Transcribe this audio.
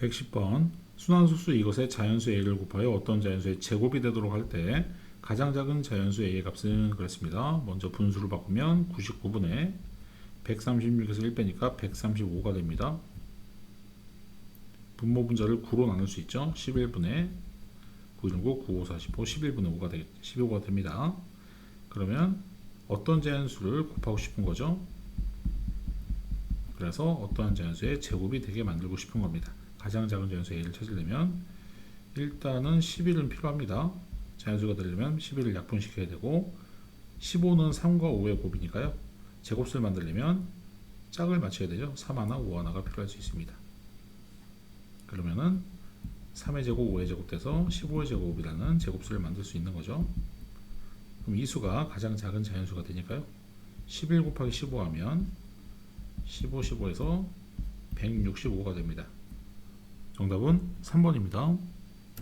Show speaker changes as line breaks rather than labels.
110번 순환수수 이것의 자연수 a를 곱하여 어떤 자연수의 제곱이 되도록 할 때 가장 작은 자연수 a의 값은 그랬습니다. 먼저 분수를 바꾸면 99분의 136에서 1 빼니까 135가 됩니다. 분모 분자를 9로 나눌 수 있죠. 11분의 919, 95, 45, 11분의 5가 되겠, 15가 됩니다. 그러면 어떤 자연수를 곱하고 싶은 거죠? 그래서 어떠한 자연수의 제곱이 되게 만들고 싶은 겁니다. 가장 작은 자연수 a를 찾으려면 일단은 11은 필요합니다. 자연수가 되려면 11을 약분시켜야 되고 15는 3과 5의 곱이니까요. 제곱수를 만들려면 짝을 맞춰야 되죠. 3 하나, 5 하나가 필요할 수 있습니다. 그러면은 3의 제곱, 5의 제곱 돼서 15의 제곱이라는 제곱수를 만들 수 있는 거죠. 그럼 이 수가 가장 작은 자연수가 되니까요. 11 곱하기 15 하면 15, 15에서 165가 됩니다. 정답은 3번입니다.